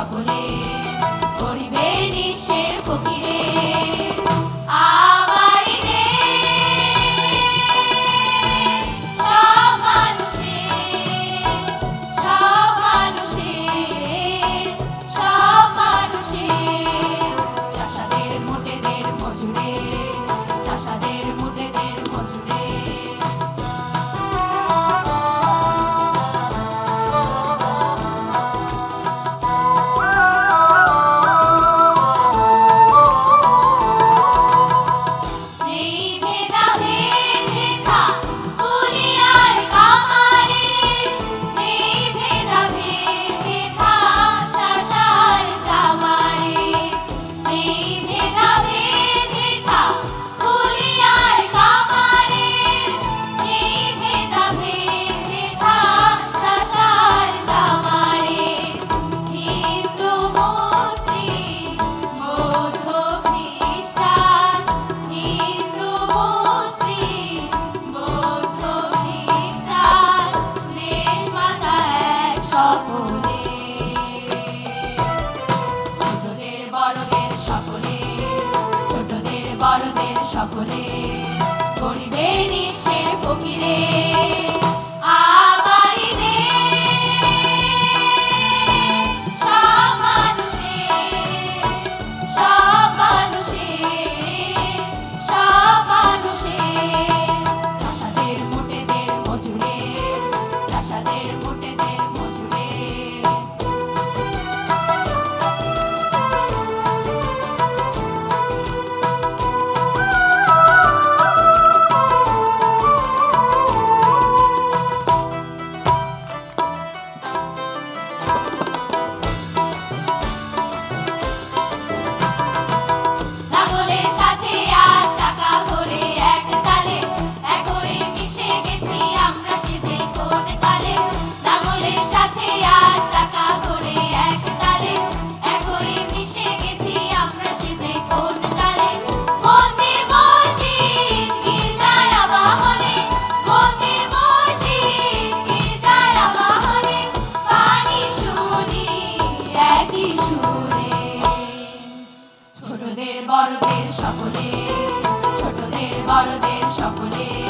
Napoli. বড়দের সকলে করিবে নিশ্চের ফকিরের বড়দের সকলে ছোটদের বড়দের সকলে।